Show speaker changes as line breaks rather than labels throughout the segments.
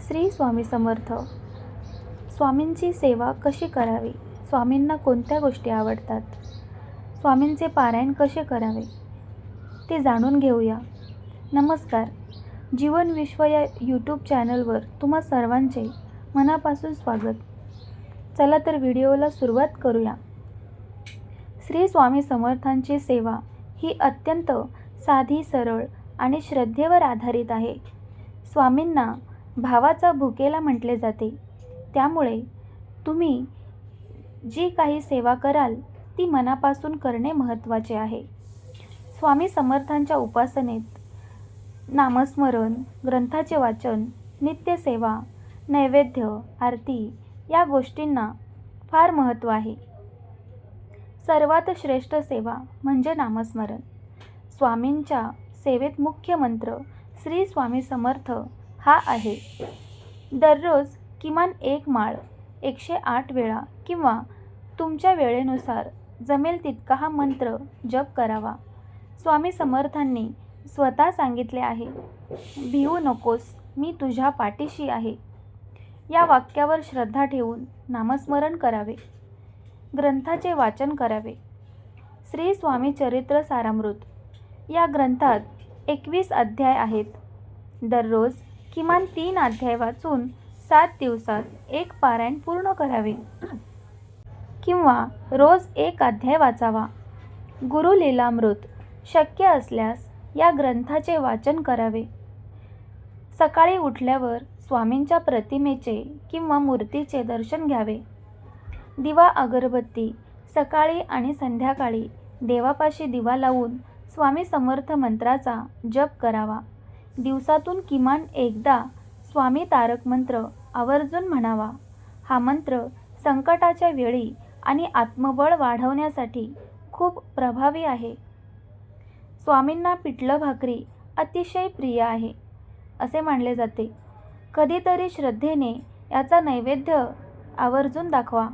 श्री स्वामी समर्थ. स्वामींची सेवा कशी करावी? स्वामींना कोणत्या गोष्टी आवडतात? स्वामींचे पारायण कसे करावे? ते जाणून घेऊया. नमस्कार. जीवन विश्व या यूट्यूब चॅनलवर तुम्हा सर्वांचे मनापासून स्वागत. चला तर व्हिडिओला सुरुवात करूया. श्री स्वामी समर्थांची सेवा ही अत्यंत साधी सरळ आणि श्रद्धेवर आधारित आहे. स्वामींना भावाचा भुकेला म्हटले जाते. त्यामुळे तुम्ही जी काही सेवा कराल ती मनापासून करणे महत्त्वाचे आहे. स्वामी समर्थांच्या उपासनेत नामस्मरण ग्रंथाचे वाचन नित्यसेवा नैवेद्य आरती या गोष्टींना फार महत्त्व आहे. सर्वात श्रेष्ठ सेवा म्हणजे नामस्मरण. स्वामींच्या सेवेत मुख्य मंत्र श्री स्वामी समर्थ हा आहे. दररोज किमान एक माळ एकशे आठ वेळा किंवा तुमच्या वेळेनुसार जमेल तितका हा मंत्र जप करावा. स्वामी समर्थांनी स्वतः सांगितले आहे भिवू नकोस मी तुझ्या पाठीशी आहे. या वाक्यावर श्रद्धा ठेवून नामस्मरण करावे. ग्रंथाचे वाचन करावे. श्री स्वामी चरित्र सारामृत. या ग्रंथात एकवीस अध्याय आहेत. दररोज किमान तीन अध्याय वाचून सात दिवसात एक पारायण पूर्ण करावे. किंवा रोज एक अध्याय वाचावा. गुरु लीलामृत शक्य असल्यास या ग्रंथाचे वाचन करावे. सकाळी उठल्यावर स्वामींच्या प्रतिमेचे किंवा मूर्तीचे दर्शन घ्यावे. दिवा अगरबत्ती सकाळी आणि संध्याकाळी देवापाशी दिवा लावून स्वामी समर्थ मंत्राचा जप करावा. दिवसातून किमान एकदा स्वामी तारक मंत्र आवर्जून म्हणावा. हा मंत्र संकटाच्या वेळी आणि आत्मबळ वाढवण्यासाठी खूप प्रभावी आहे. स्वामींना पिठलं भाकरी अतिशय प्रिय आहे असे मानले जाते. कधीतरी श्रद्धेने याचा नैवेद्य आवर्जून दाखवा.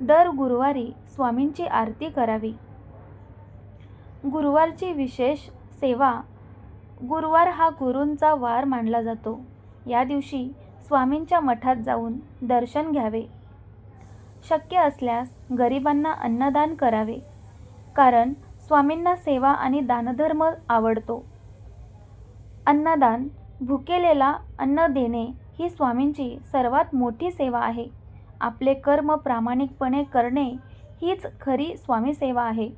दर गुरुवारी स्वामींची आरती करावी. गुरुवारची विशेष सेवा गुरुवार हा गुरूंचा वार मानला जातो. या दिवशी स्वामींच्या मठात जाऊन दर्शन घ्यावे. शक्य असल्यास गरिबांना अन्नदान करावे. कारण स्वामींना सेवा आणि दानधर्म आवडतो. अन्नदान भुकेलेला अन्न देणे ही स्वामींची सर्वात मोठी सेवा आहे. आपले कर्म प्रामाणिकपणे करणे हीच खरी स्वामी सेवा आहे.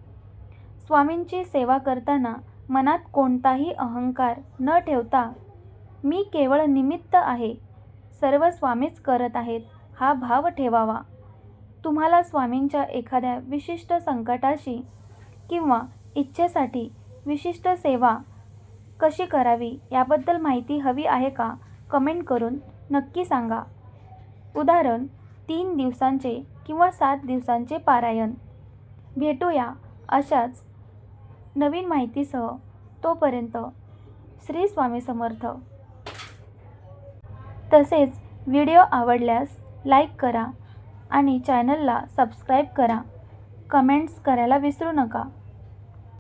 स्वामींची सेवा करताना मनात कोणताही अहंकार न ठेवता मी केवळ निमित्त आहे. सर्व स्वामीच करत आहेत हा भाव ठेवावा. तुम्हाला स्वामींच्या एखाद्या विशिष्ट संकटाशी किंवा इच्छेसाठी विशिष्ट सेवा कशी करावी याबद्दल माहिती हवी आहे का? कमेंट करून नक्की सांगा. उदाहरण तीन दिवसांचे किंवा सात दिवसांचे पारायण. भेटूया अशाच नवीन माहितीसह तोपर्यंत श्री स्वामी समर्थ. तसेच व्हिडिओ आवडल्यास लाईक करा आणि चॅनलला सबस्क्राईब करा. कमेंट्स करायला विसरू नका.